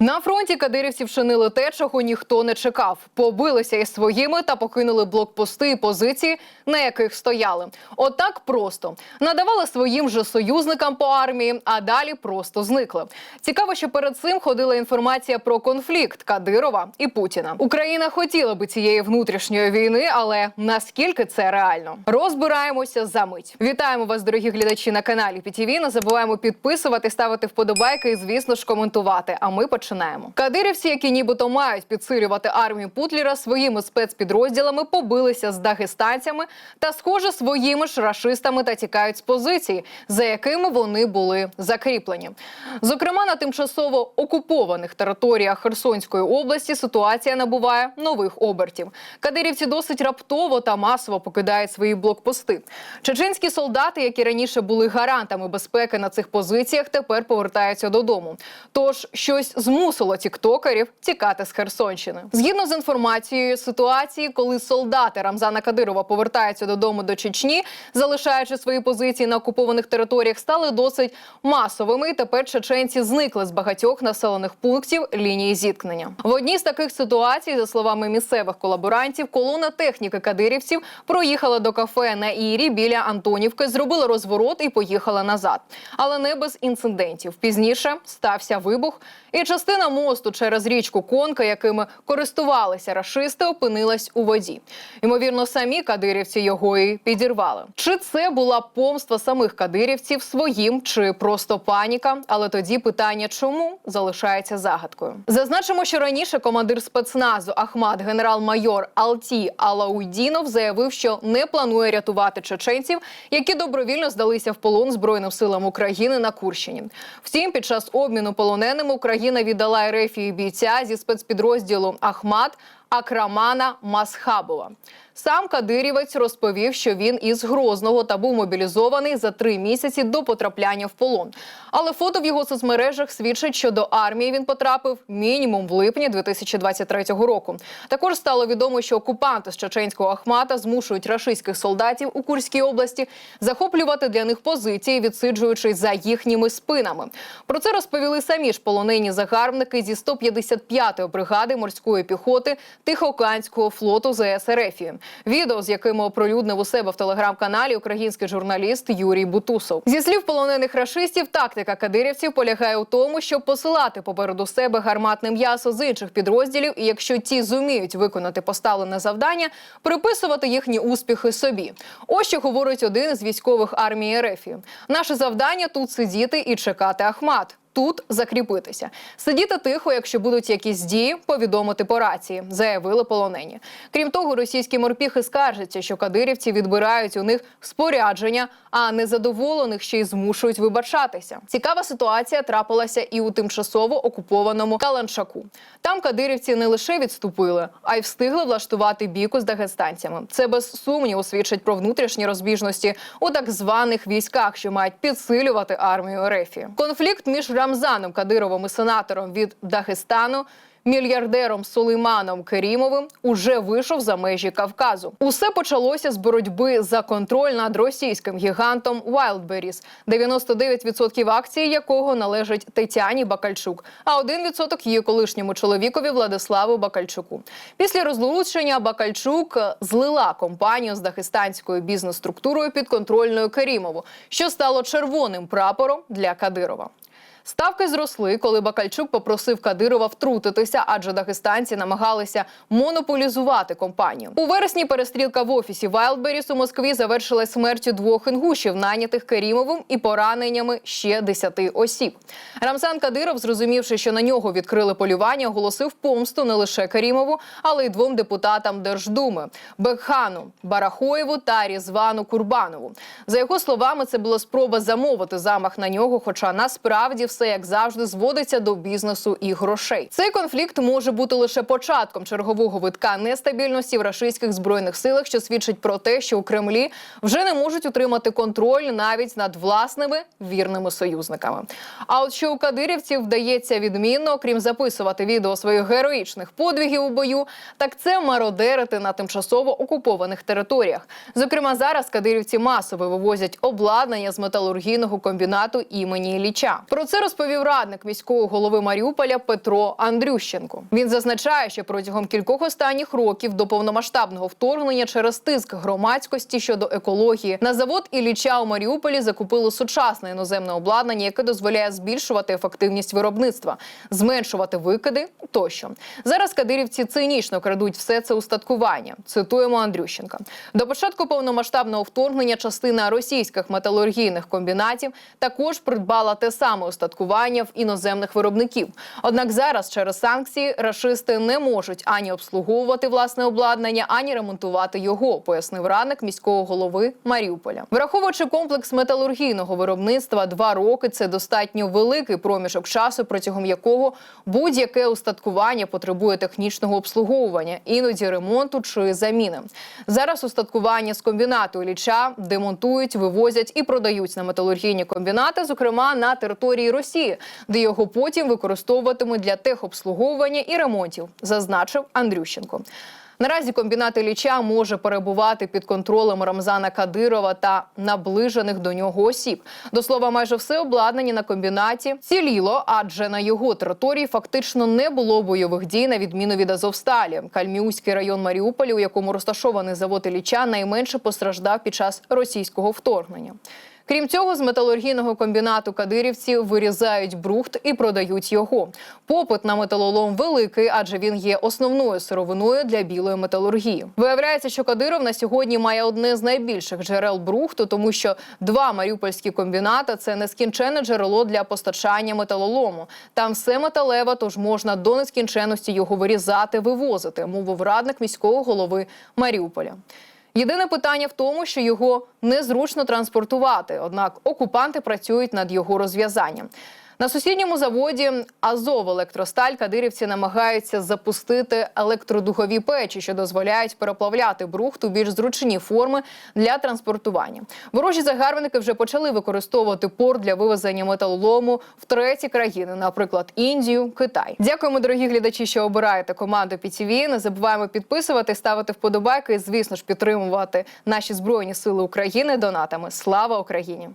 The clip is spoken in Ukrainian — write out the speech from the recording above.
На фронті кадирівці вчинили те, чого ніхто не чекав. Побилися із своїми та покинули блокпости і позиції, на яких стояли. Отак просто надавали своїм же союзникам по армії, а далі просто зникли. Цікаво, що перед цим ходила інформація про конфлікт Кадирова і Путіна. Україна хотіла би цієї внутрішньої війни, але наскільки це реально? Розбираємося за мить. Вітаємо вас, дорогі глядачі на каналі ПІТІВІ. Не забуваємо підписувати, ставити вподобайки і, звісно ж, коментувати. А ми починаємо. Кадирівці, які нібито мають підсилювати армію Путлера, своїми спецпідрозділами побилися з дагестанцями та, схоже, своїми ж рашистами та тікають з позицій, за якими вони були закріплені. Зокрема, на тимчасово окупованих територіях Херсонської області ситуація набуває нових обертів. Кадирівці досить раптово та масово покидають свої блокпости. Чеченські солдати, які раніше були гарантами безпеки на цих позиціях, тепер повертаються додому. Тож щось змусило тіктокерів тікати з Херсонщини. Згідно з інформацією ситуації, коли солдати Рамзана Кадирова повертаються додому до Чечні, залишаючи свої позиції на окупованих територіях, стали досить масовими. І тепер чеченці зникли з багатьох населених пунктів лінії зіткнення. В одній з таких ситуацій, за словами місцевих колаборантів, колона техніки кадирівців проїхала до кафе на Ірі біля Антонівки, зробила розворот і поїхала назад, але не без інцидентів. Пізніше стався вибух, і частина мосту через річку Конка, якими користувалися рашисти, опинилась у воді. Ймовірно, самі кадирівці його і підірвали. Чи це була помста самих кадирівців своїм, чи просто паніка? Але тоді питання, чому залишається загадкою. Зазначимо, що раніше командир спецназу Ахмат генерал-майор Алті Алауйдінов заявив, що не планує рятувати чеченців, які добровільно здалися в полон збройним силам України на Курщині. Втім, під час обміну полоненими Україна віддала і бійця зі спецпідрозділу Ахмат Акрамана Масхабова. Сам Кадирівець розповів, що він із Грозного та був мобілізований за три місяці до потрапляння в полон. Але фото в його соцмережах свідчить, що до армії він потрапив мінімум в липні 2023 року. Також стало відомо, що окупанти з чеченського Ахмата змушують рашистських солдатів у Курській області захоплювати для них позиції, відсиджуючись за їхніми спинами. Про це розповіли самі ж полонені загарбники зі 155-ї бригади морської піхоти Тихоокеанського флоту ЗС Ерефії. Відео, з якими оприлюднив у себе в телеграм-каналі український журналіст Юрій Бутусов. Зі слів полонених рашистів, тактика кадирівців полягає у тому, щоб посилати попереду себе гарматне м'ясо з інших підрозділів, і якщо ті зуміють виконати поставлене завдання, приписувати їхні успіхи собі. Ось що говорить один із військових армії РФ. Наше завдання тут сидіти і чекати Ахмат. Тут закріпитися, сидіти тихо, якщо будуть якісь дії, повідомити по рації, заявили полонені. Крім того, російські морпіхи скаржаться, що кадирівці відбирають у них спорядження, а незадоволених ще й змушують вибачатися. Цікава ситуація трапилася і у тимчасово окупованому Каланчаку. Там кадирівці не лише відступили, а й встигли влаштувати бійку з дагестанцями. Це без сумніву свідчить про внутрішні розбіжності у так званих військах, що мають підсилювати армію Рефі. Конфлікт між Рамзаном Кадировим і сенатором від Дагестану. Мільярдером Сулейманом Керімовим уже вийшов за межі Кавказу. Усе почалося з боротьби за контроль над російським гігантом Wildberries, 99% акцій якого належать Тетяні Бакальчук, а 1% її колишньому чоловікові Владиславу Бакальчуку. Після розлучення Бакальчук злила компанію з дагестанською бізнес-структурою підконтрольною Керімову, що стало червоним прапором для Кадирова. Ставки зросли, коли Бакальчук попросив Кадирова втрутитися, адже дагестанці намагалися монополізувати компанію. У вересні перестрілка в офісі Wildberries у Москві завершилась смертю двох інгушів, найнятих Керімовим, і пораненнями ще десяти осіб. Рамзан Кадиров, зрозумівши, що на нього відкрили полювання, оголосив помсту не лише Керімову, але й двом депутатам Держдуми Бекхану Барахоєву та Різвану Курбанову. За його словами, це була спроба замовити замах на нього, хоча насправді все як завжди зводиться до бізнесу і грошей. Цей конфлікт може бути лише початком чергового витка нестабільності в рашистських збройних силах, що свідчить про те, що у Кремлі вже не можуть утримати контроль навіть над власними вірними союзниками. А от що у кадирівців вдається відмінно, окрім записувати відео своїх героїчних подвигів у бою, так це мародерити на тимчасово окупованих територіях. Зокрема, зараз кадирівці масово вивозять обладнання з металургійного комбінату імені Ілліча. Про це розповів радник міського голови Маріуполя Петро Андрющенко. Він зазначає, що протягом кількох останніх років до повномасштабного вторгнення через тиск громадськості щодо екології на завод Ілліча у Маріуполі закупили сучасне іноземне обладнання, яке дозволяє збільшувати ефективність виробництва, зменшувати викиди тощо. Зараз кадирівці цинічно крадуть все це устаткування. Цитуємо Андрющенка. До початку повномасштабного вторгнення частина російських металургійних комбінатів також придбала те саме устаткування в іноземних виробників. Однак зараз через санкції рашисти не можуть ані обслуговувати власне обладнання, ані ремонтувати його, пояснив радник міського голови Маріуполя. Враховуючи комплекс металургійного виробництва, два роки це достатньо великий проміжок часу, протягом якого будь-яке устаткування потребує технічного обслуговування, іноді ремонту чи заміни. Зараз устаткування з комбінату Ілліча демонтують, вивозять і продають на металургійні комбінати, зокрема на території Росії, де його потім використовуватимуть для техобслуговування і ремонтів, зазначив Андрющенко. Наразі комбінат Ілліча може перебувати під контролем Рамзана Кадирова та наближених до нього осіб. До слова, майже все обладнання на комбінаті ціліло, адже на його території фактично не було бойових дій на відміну від Азовсталі. Кальміуський район Маріуполя, у якому розташований завод Ілліча, найменше постраждав під час російського вторгнення. Крім цього, з металургійного комбінату кадирівці вирізають брухт і продають його. Попит на металолом великий, адже він є основною сировиною для білої металургії. Виявляється, що Кадиров на сьогодні має одне з найбільших джерел брухту, тому що два маріупольські комбінати це нескінченне джерело для постачання металолому. Там все металеве, тож можна до нескінченності його вирізати, вивозити, мовив радник міського голови Маріуполя. Єдине питання в тому, що його незручно транспортувати. Однак окупанти працюють над його розв'язанням. На сусідньому заводі Азов Електросталь кадирівці намагаються запустити електродухові печі, що дозволяють переплавляти брухт у більш зручні форми для транспортування. Ворожі загарбники вже почали використовувати порт для вивезення металолому в треті країни, наприклад, Індію, Китай. Дякуємо, дорогі глядачі, що обираєте команду ПІТІВІ. Не забуваємо підписувати, ставити вподобайки і, звісно ж, підтримувати наші збройні сили України донатами. Слава Україні!